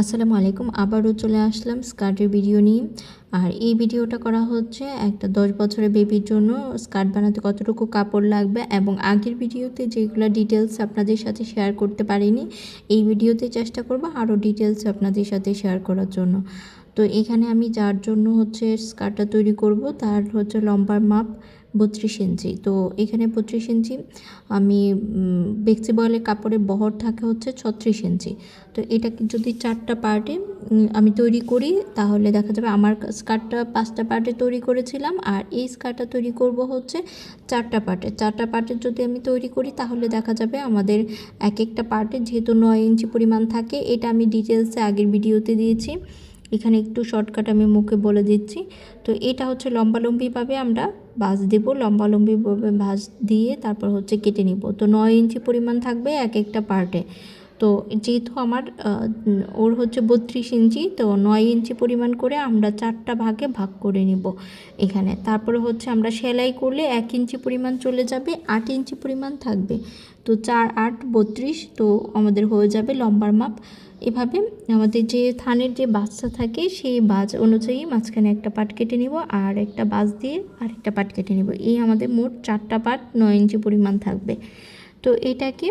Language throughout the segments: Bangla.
আসসালামু আলাইকুম, আবারও চলে আসলাম স্কার্টের ভিডিও নিয়ে। আর এই ভিডিওটা করা হচ্ছে একটা দশ বছরের বেবির জন্য স্কার্ট বানাতে কতটুকু কাপড় লাগবে এবং আগের ভিডিওতে যেগুলো ডিটেলস আপনাদের সাথে শেয়ার করতে পারিনি, এই ভিডিওতে চেষ্টা করব আরও ডিটেলস আপনাদের সাথে শেয়ার করার জন্য। তো এখানে আমি যার জন্য হচ্ছে স্কার্টটা তৈরি করব, তার হচ্ছে লম্বার মাপ বত্রিশ ইঞ্চি। তো এখানে বত্রিশ ইঞ্চি, আমি বেক্সি বয়েলের কাপড়ের বহর থাকে হচ্ছে ছত্রিশ ইঞ্চি। তো এটাকে যদি চারটা পার্টে আমি তৈরি করি, তাহলে দেখা যাবে আমার স্কার্টটা পাঁচটা পার্টে তৈরি করেছিলাম, আর এই স্কার্টটা তৈরি করব হচ্ছে চারটা পার্টে। চারটা পার্টে যদি আমি তৈরি করি, তাহলে দেখা যাবে আমাদের এক একটা পার্টে যেহেতু নয় ইঞ্চি পরিমাণ থাকে, এটা আমি ডিটেলসে আগের ভিডিওতে দিয়েছি। এখানে একটু শর্টকাট আমি মুখে বলে দিচ্ছি। তো এটা হচ্ছে লম্বালম্বিভাবে আমরা ভাঁজ দেবো। লম্বালম্বিভাবে ভাঁজ দিয়ে তারপর হচ্ছে কেটে নিব। তো নয় ইঞ্চি পরিমাণ থাকবে এক একটা পার্টে তো যেহেতু আমার ওর হচ্ছে বত্রিশ ইঞ্চি, তো নয় ইঞ্চি পরিমাণ করে আমরা চারটা ভাগে ভাগ করে নিব এখানে। তারপরে হচ্ছে আমরা সেলাই করলে এক ইঞ্চি পরিমাণ চলে যাবে, আট ইঞ্চি পরিমাণ থাকবে। তো চার, আট, বত্রিশ, তো আমাদের হয়ে যাবে লম্বার মাপ। এভাবে আমাদের যে থানের যে বাচ্চা থাকে, সেই বাজ অনুযায়ী মাঝখানে একটা পাট কেটে নিব আর একটা বাজ দিয়ে আর একটা পাট কেটে নিব। এই আমাদের মোট চারটা পাট নয় ইঞ্চি পরিমাণ থাকবে। তো এটাকে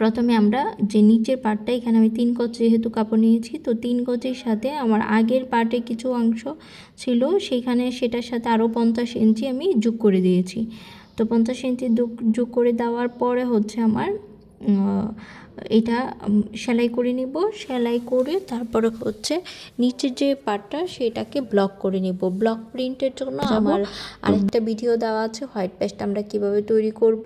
প্রথমে আমরা যে নিচের পার্টটা এখানে আমি তিন গজ যেহেতু কাপড় নিয়েছি, তো তিন গজের সাথে আমার আগের পার্টে কিছু অংশ ছিল, সেখানে সেটার সাথে আরও পঞ্চাশ ইঞ্চি আমি যোগ করে দিয়েছি। তো পঞ্চাশ ইঞ্চি যোগ করে দেওয়ার পরে হচ্ছে আমার এটা সেলাই করে নিব সেলাই করে তারপরে হচ্ছে নিচের যে পার্টটা সেটাকে ব্লক করে নিব। ব্লক প্রিন্টের জন্য আমার আরেকটা ভিডিও দেওয়া আছে হোয়াইট পেস্ট আমরা কীভাবে তৈরি করব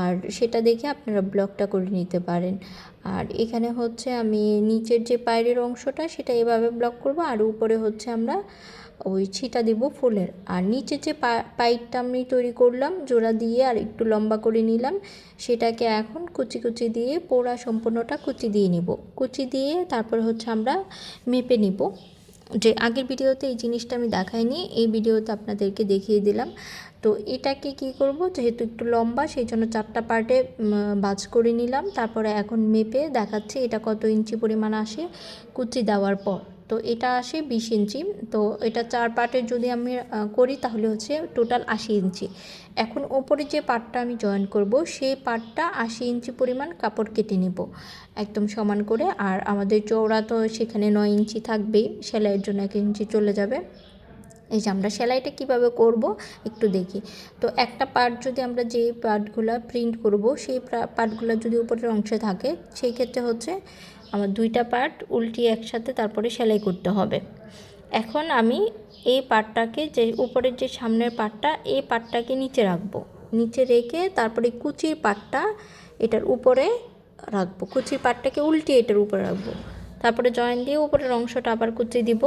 আর সেটা দেখে আপনারা ব্লকটা করে নিতে পারেন। আর এখানে হচ্ছে আমি নিচের যে পায়ের অংশটা সেটা এভাবে ব্লক করব, আর উপরে হচ্ছে আমরা ওই ছিটা দিব ফুলের। আর নিচে যে পাইপটা আমি তৈরি করলাম, জোড়া দিয়ে আর একটু লম্বা করে নিলাম, সেটাকে এখন কুচি কুচি দিয়ে পোড়া সম্পূর্ণটা কুচি দিয়ে নিব। কুচি দিয়ে তারপর হচ্ছে আমরা মেপে নিব। যে আগের ভিডিওতে এই জিনিসটা আমি দেখাইনি, এই ভিডিওতে আপনাদেরকে দেখিয়ে দিলাম। তো এটাকে কি করব? যেহেতু একটু লম্বা, সেই জন্য চারটা পার্টে বাজ করে নিলাম। তারপরে এখন মেপে দেখাচ্ছি এটা কত ইঞ্চি পরিমাণ আসে কুচি দেওয়ার পর। তো এটা আসে বিশ ইঞ্চি। তো এটা চার পার্টের যদি আমি করি তাহলে হচ্ছে টোটাল আশি ইঞ্চি। এখন ওপরে যে পার্টটা আমি জয়েন করব, সেই পার্টটা আশি ইঞ্চি পরিমাণ কাপড় কেটে নেব। একদম সমান করে। আর আমাদের চৌড়া তো সেখানে নয় ইঞ্চি থাকবেই, সেলাইয়ের জন্য এক ইঞ্চি চলে যাবে। এই যে আমরা সেলাইটা কীভাবে করব একটু দেখি। তো একটা পার্ট যদি আমরা যে পার্টগুলো প্রিন্ট করব, সেই পার্টগুলো যদি উপরের অংশে থাকে, সেই ক্ষেত্রে হচ্ছে আমার দুইটা পার্ট উল্টিয়ে একসাথে তারপরে সেলাই করতে হবে। এখন আমি এই পার্টটাকে যে উপরের যে সামনের পার্টটা এই পার্টটাকে নিচে রাখব। নিচে রেখে তারপরে কুচির পার্টটা এটার উপরে রাখব। কুচির পার্টটাকে উল্টিয়ে এটার উপরে রাখব। তারপরে জয়েন দিয়ে উপরের অংশটা আবার কুচি দিব।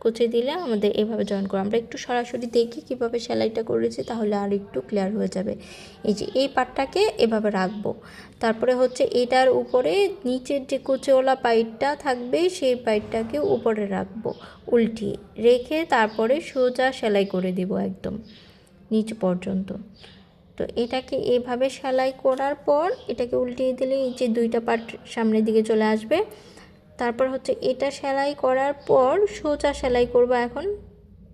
কুচি দিলে আমাদের এভাবে জয়েন করো। আমরা একটু সরাসরি দেখি কীভাবে সেলাইটা করেছি, তাহলে আর একটু ক্লিয়ার হয়ে যাবে। এই যে, এই পাটটাকে এভাবে রাখব। তারপরে হচ্ছে এটার উপরে নিচের যে কুচেওয়ালা পাইটটা থাকবে, সেই পাইটটাকে উপরে রাখব। উল্টিয়ে রেখে তারপরে সোজা সেলাই করে দিব একদম নিচ পর্যন্ত। তো এটাকে এভাবে সেলাই করার পর, এটাকে উল্টিয়ে দিলে এই যে দুইটা পার্ট সামনের দিকে চলে আসবে। তারপর হচ্ছে এটা সেলাই করার পর সোজা সেলাই করব এখন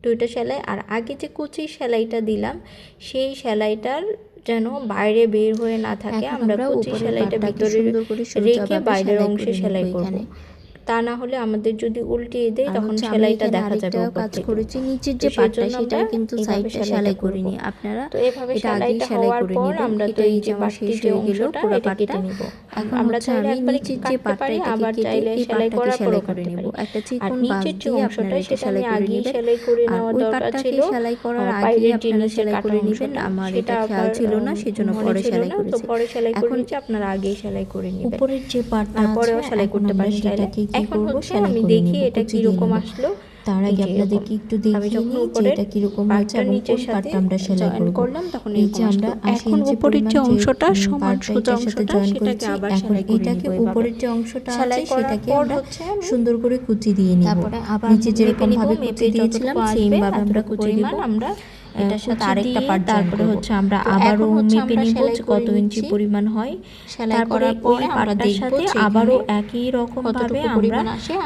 দুইটা সেলাই। আর আগে যে কুচি সেলাইটা দিলাম সেই সেলাইটার যেন বাইরে বের হয়ে না থাকে আমরা কুচি সেলাইটা ভিতরে রেখে বাইরের অংশে সেলাই করব। তা না হলে আমাদের যদি উল্টিয়ে দেয় তখন সেলাইটা দেখা যাবে কাজ করেছি নিচের যে পাটটা সেটা কিন্তু সাইডটা সেলাই করিনি। আপনারা তো এভাবে সেলাইটা হওয়ার পর আমরা তো এই যে বাকি যে অংশটা এটা কেটে নিব। এখন আমরা চাইলে আমি নিচের যে পাটটা আবার চাইলে সেলাই করা সেলাই করে নিব। একটা চিকন যে দিয়ে অংশটা আপনারা এটা সেলাই করে আগে সেলাই করে নেওয়া দরকার ছিল। সেলাই করার আগে আপনারা সেলাই করে নেবেন। আমার এটা খেয়াল ছিল না সেজন্য পরে সেলাই না, তো করেছি। পরে সেলাই করে এখন আপনারা আগেই সেলাই করে নেবেন উপরের যে পাটটা পরেও সেলাই করতে পারেন সেটাকে কি এখন হচ্ছে আমি দেখি এটা দিয়ে আসলো। তার আগে আপনাদেরকে একটু দেখিয়ে নিই যে এটা কীরকম হয়েছে এবং কোন আমরা সেলাই করলাম তখন এই যে আমরা এখন উপরের যে অংশটা সমান সোজা অংশটা সেটাকে আবার এখন এটাকে উপরের যে অংশটা আছে সেটাকে আমরা সুন্দর করে কুচি দিয়ে নিব। তারপরে আবার নিচে যেরকম ভাবে কুচি দিয়েছিলাম সেম ভাবে আমরা কুচি দিব। আমরা এটার সাথে আরেকটা join তারপরে হচ্ছে আমরা আবারও মেপে নিব যে কত ইঞ্চি পরিমাণ হয়। সেলাই তারপরে করার পরে ওই দেখব সাথে যে আবারও একই রকম ভাবে আমরা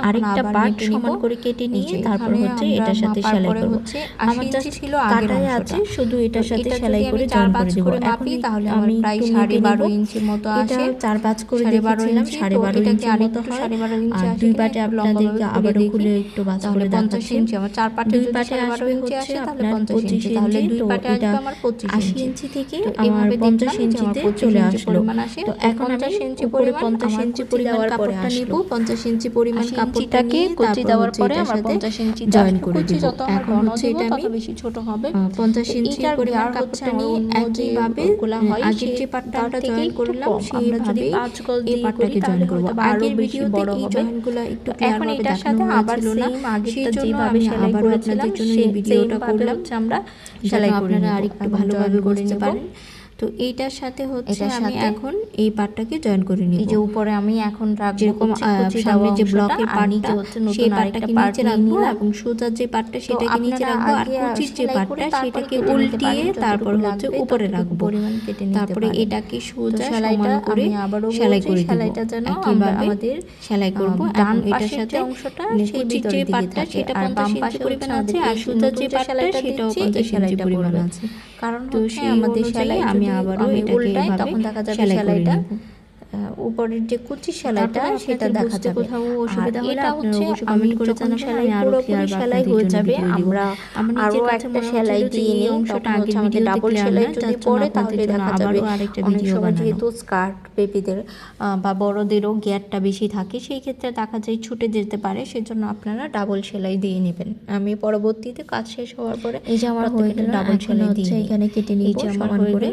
আরেকটা পার্ট সমান করে কেটে নিয়ে যে তারপর হচ্ছে এটার সাথে সেলাই করব। আমার 80 জাস্ট ছিল কাটাই আছে শুধু এটার সাথে সেলাই করে জয়েন করে দেব এখন তাহলে আমি প্রায় সাড়ে বারো। ইঞ্চির মতো এটা আসে। চার পাঁচ করে দেখেছিলাম ইঞ্চি, সাড়ে বারো ইঞ্চির মতো হয়। ইঞ্চি আর দুই পাটে আপনাদেরকে আবারও খুলে একটু করে দেখাচ্ছি। ইঞ্চি দুই পাটে আসবে হচ্ছে আপনার পঁচিশ ইঞ্চি তাহলে দুই পাটে এটা আসবে আমার পঁচিশ আশি ইঞ্চি। ইঞ্চি থেকে আমার এভাবে পঞ্চাশ দেখলাম যে আমার ইঞ্চিতে চলে আসলো। তো এখন আমি পঞ্চাশ ইঞ্চি উপরে পরিমাণ পঞ্চাশ আমার ইঞ্চি কুচি পরিমাণ কাপড়টা নিব আসলো। পঞ্চাশ ইঞ্চি পরিমাণ আশি কাপড়টা ইঞ্চিটাকে নিয়ে কুচি দেওয়ার পরে আমার সাথে পঞ্চাশ ইঞ্চি জয়েন করে দিব এখন হচ্ছে এটা আমি বেশি ছোট হবে। আহ, পঞ্চাশ তো ইঞ্চি এটার পরিমাণ কাপড়টা নিয়ে যে একইভাবে গুলা হয় আগের যে সে পাটটা জয়েন করলাম। আমরা যদি পাঁচ এই দিয়ে পাটটাকে জয়েন করব। আগের বেশি ভিডিওতে বড় এই হবে। জয়েন্টগুলো একটু ক্লিয়ারভাবে এটার দেখানো সাথে আবার হয়েছিল না। আগেরটা যেভাবে আমি সেলাই আবারও আপনাদের জন্য এই ভিডিওটা করলাম আমরা সেলাই করে আপনারা আরেকটু ভালোভাবে করে নিতে পারেন তো এইটার সাথে হচ্ছে আমি এখন এই পার্টটাকে জয়েন করে নিব। এই যে উপরে আমি এখন রাখব যেরকম সামনে যে ব্লকের পার্টটা নিচে হচ্ছে নতুন সেই পার্টটাকে নিচে রাখব এবং সোজার যে পার্টটা সেটাকে নিচে রাখব আর কুচির যে পার্টটা সেটাকে উল্টিয়ে তারপর হচ্ছে উপরে রাখব। পরিমাণ কেটে নিতে তারপরে এটাকে সোজা সেলাইটা সমান করে সেলাই করে সেলাইটা যেন আমরা আমাদের সেলাই করব ডান এটার সাথে অংশটা সেই সেই যে পার্টটা সেটা 50 ইঞ্চি পাশে পরিমাণ আছে আর নতুন যে পার্টটা সেটাও দিচ্ছি, 50 ইঞ্চি সেলাইটা পরিমাণ আছে। কারণ তো সেই আমাদের সেলাই আমি আবার আবারও আমি এটাকে এভাবে তখন দেখা যাবে সেলাইটা উপরের যে কুচি সেলাইটা সেটা আপনাদের দেখা যাবে। কোথাও অসুবিধা হলে এটা আপনারা হচ্ছে অবশ্যই আমি করে যখন জানাবেন, সেলাই পুরোপুরি সেলাই হয়ে যাবে আমরা আরও একটা সেলাই দিয়ে নিই অংশটা আগের আমাদের ডাবল সেলাই যদি পড়ে তাহলে দেখা যাবে অনেক ভিডিও সময়। যেহেতু স্কার্ট বেবিদের বা বড়দেরও গিয়ারটা বেশি থাকে সেই ক্ষেত্রে দেখা যায় ছুটে যেতে পারে সেজন্য আপনারা ডাবল সেলাই দিয়ে নেবেন। আমি পরবর্তীতে কাজ শেষ হওয়ার পরে এই যে আমার হয়ে গেল ডাবল সেলাই দিয়ে এখানে কেটে আমার সমান করে।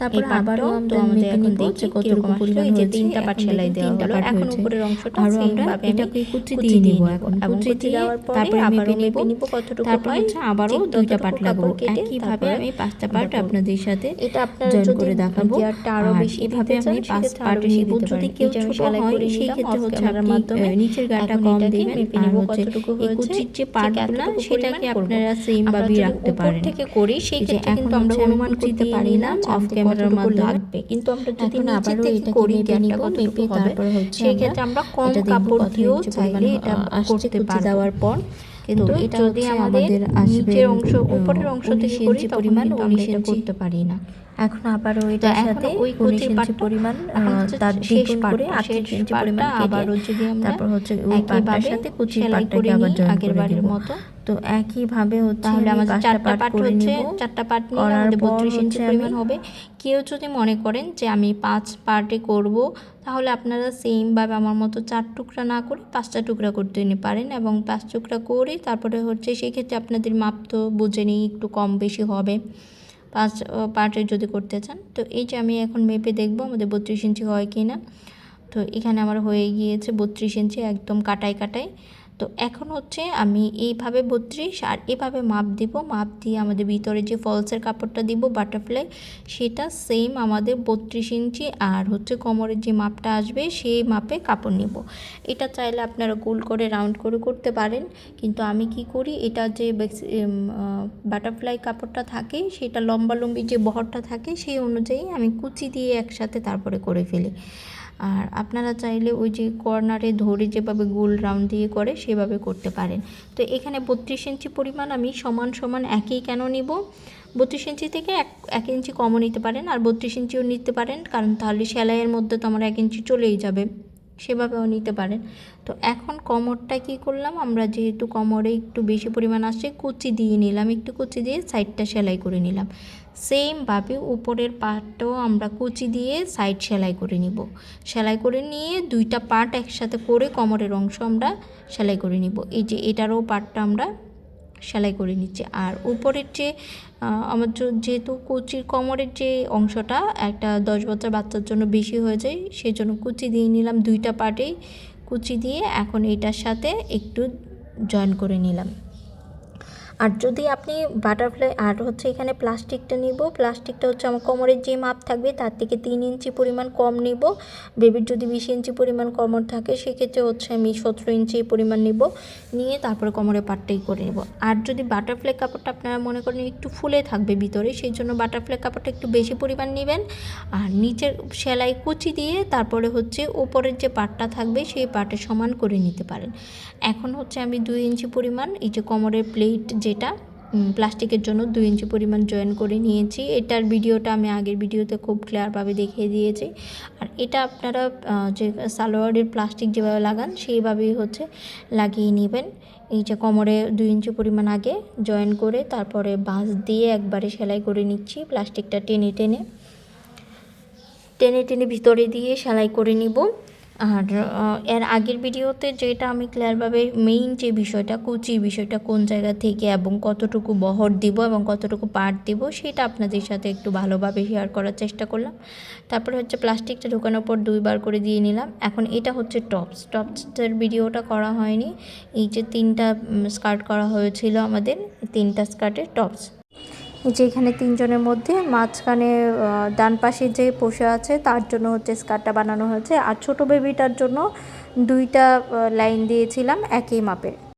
তারপরে আবারও আমরা আমাদের মেপে এখন নিব যে কীরকম কতটুকু পরিমাণ যে তিনটা পাট সেলাই দেওয়া হলো। এখন উপরের অংশটা same আমরা এটাকে কুচি দিয়ে নিব। এখন। কুচি দেওয়ার পরে তারপরে আবারও মেপে নিব কতটুকু তারপর হচ্ছে আবারও দুইটা পাট লাগাবো একইভাবে আমি পাঁচটা পাট আপনাদের সাথে এটা আপনারা জয়েন যদি করে দেখাবো। আরও বেশি এভাবে আমি পাঁচ পাট আরও নিব দিতে যদি কেউ ছোট হয় সেই ক্ষেত্রে হচ্ছে camera মাধ্যমে। নিচের গাটা কম দিবেন। মেপে আর নিব কতটুকু হয়েছে, কুচির যে পাটগুলো সেটাকে আপনারা সেম যদি রাখতে পারেন। থেকে করি সেই ক্ষেত্রে কিন্তু আমরা অনুমান করতে পারি না নিলাম যে off আমাদের camera র কতটুকু মাধ্যমে। লাগবে কিন্তু আমরা যদি নিচে থেকে করি মেপে নিব, মেপে তারপর হচ্ছে সেই আমরা ক্ষেত্রে আমরা কম কাপড় দিয়েও চাইলে এটা করতে পারব। দেওয়ার পর কিন্তু এটা যদি আমাদের নিচের অংশ উপরের অংশ থেকে করি পরিমাণ কিন্তু আমরা 19 এটা ইঞ্চি করতে পারি না এখন আবারও এখন সাথে ওই উনিশ ইঞ্চি পরিমাণ তার শেষ করে আটত্রিশ ইঞ্চি পরিমাণ আবারও যদি আমরা তারপর হচ্ছে ওই পাটটার সাথে কুচির পাটটাকে আবার জয়েন আগের করে বারের মতো। তো একইভাবে হচ্ছে তাহলে আমি আমাদের চারটা পাট হচ্ছে চারটা পার্ট করার আমাদের বত্রিশ ইঞ্চি পরিমাণ হবে। কেউ যদি মনে করেন যে আমি পাঁচ পার্টে করব তাহলে আপনারা সেমভাবে আমার মতো চার টুকরা না করে পাঁচটা টুকরা করতে নিতে পারেন এবং পাঁচ টুকরা করে তারপরে হচ্ছে সেক্ষেত্রে আপনাদের মাপ তো বুঝে নিই একটু কম বেশি হবে। পাঁচ পার্টে যদি করতে চান। তো এই যে আমি এখন মেপে দেখব আমাদের বত্রিশ ইঞ্চি হয় কি না তো এখানে আমার হয়ে গিয়েছে বত্রিশ ইঞ্চি একদম কাটাই কাটাই তো এখন হচ্ছে আমি এইভাবে বত্রিশ আর এভাবে মাপ দিব। মাপ দিয়ে আমাদের ভিতরে যে ফলসের কাপড়টা দিব বাটারফ্লাই সেটা সেম আমাদের বত্রিশ ইঞ্চি আর হচ্ছে কোমরের যে মাপটা আসবে, সেই মাপে কাপড় নিব। এটা চাইলে আপনারা গোল করে রাউন্ড করে করতে পারেন। কিন্তু আমি কি করি, এটা যে বাটারফ্লাই কাপড়টা থাকে, সেটা লম্বা লম্বি যে বহরটা থাকে, সেই অনুযায়ী আমি কুচি দিয়ে একসাথে তারপরে করে ফেলি। আর আপনারা চাইলে ওই যে কর্নারে ধরে যেভাবে গোল রাউন্ড দিয়ে করে সেভাবে করতে পারেন। তো এখানে বত্রিশ ইঞ্চি পরিমাণ আমি সমান সমান একই কেন নিব? বত্রিশ ইঞ্চি থেকে এক এক ইঞ্চি কমও নিতে পারেন আর বত্রিশ ইঞ্চিও নিতে পারেন, কারণ তাহলে সেলাইয়ের মধ্যে তো আমার এক ইঞ্চি চলেই যাবে। সেভাবেও নিতে পারেন। তো এখন কমরটা কি করলাম, আমরা যেহেতু কমরে একটু বেশি পরিমাণ আসছে, কুচি দিয়ে নিলাম, একটু কুচি দিয়ে সাইডটা সেলাই করে নিলাম। সেমভাবে উপরের পার্টটাও আমরা কুচি দিয়ে সাইড সেলাই করে নিব। সেলাই করে নিয়ে দুইটা পার্ট একসাথে করে কমরের অংশ আমরা সেলাই করে নিব। এই যে এটারও পার্টটা আমরা সেলাই করে নিচ্ছে। আর উপরের যে আমার যেহেতু কুচির কোমরের যে অংশটা, একটা দশ বছর বাচ্চার জন্য বেশি হয়ে যায় সেই জন্য কুচি দিয়ে নিলাম দুইটা পার্টেই কুচি দিয়ে এখন এটার সাথে একটু জয়েন করে নিলাম। আর যদি আপনি বাটারফ্লাই আর হচ্ছে এখানে প্লাস্টিকটা নিব প্লাস্টিকটা হচ্ছে আমার কোমরের যে মাপ থাকবে তার থেকে তিন ইঞ্চি পরিমাণ কম নিব। বেবির যদি বিশ ইঞ্চি পরিমাণ কোমর থাকে, সেক্ষেত্রে হচ্ছে আমি সতেরো ইঞ্চি পরিমাণ নিব। নিয়ে তারপরে কোমরের পাটটাই করে নেব। আর যদি বাটারফ্লাই কাপড়টা আপনারা মনে করেন একটু ফুলে থাকবে ভিতরে, সেই জন্য বাটারফ্লাই কাপড়টা একটু বেশি পরিমাণ নেবেন। আর নিচের সেলাই কুচি দিয়ে তারপরে হচ্ছে উপরের যে পাটটা থাকবে, সেই পাটে সমান করে নিতে পারেন। এখন হচ্ছে আমি দুই ইঞ্চি পরিমাণ এই যে কোমরের প্লেট যেটা প্লাস্টিকের জন্য দুই ইঞ্চি পরিমাণ জয়েন করে নিয়েছি। এটার ভিডিওটা আমি আগের ভিডিওতে খুব ক্লিয়ারভাবে দেখিয়ে দিয়েছি। আর এটা আপনারা যে সালোয়ারের প্লাস্টিক যেভাবে লাগান, সেইভাবেই হচ্ছে লাগিয়ে নেবেন। এই যে কোমরে দুই ইঞ্চি পরিমাণ আগে জয়েন করে তারপরে বাঁশ দিয়ে একবারে সেলাই করে নিচ্ছি প্লাস্টিকটা টেনে টেনে। টেনে টেনে ভিতরে দিয়ে সেলাই করে নিব। আর এর আগের ভিডিওতে যেটা আমি ক্লিয়ারভাবে মেইন যে বিষয়টা, কুচি বিষয়টা কোন জায়গা থেকে এবং কতটুকু বহর দিব এবং কতটুকু পাট দিব, সেটা আপনাদের সাথে একটু ভালোভাবে শেয়ার করার চেষ্টা করলাম। তারপরে হচ্ছে প্লাস্টিকটা ঢোকানোর পর দুইবার করে দিয়ে নিলাম। এখন এটা হচ্ছে টপস টপসের ভিডিওটা করা হয়নি। এই যে তিনটা স্কার্ট করা হয়েছিল আমাদের, তিনটা স্কার্টের টপস যে এখানে তিনজনের মধ্যে মাঝখানে ডান পাশে যে বসে আছে তার জন্য হচ্ছে স্কার্টটা বানানো হয়েছে। আর ছোট বেবিটার জন্য দুইটা লাইন দিয়েছিলাম একই মাপের।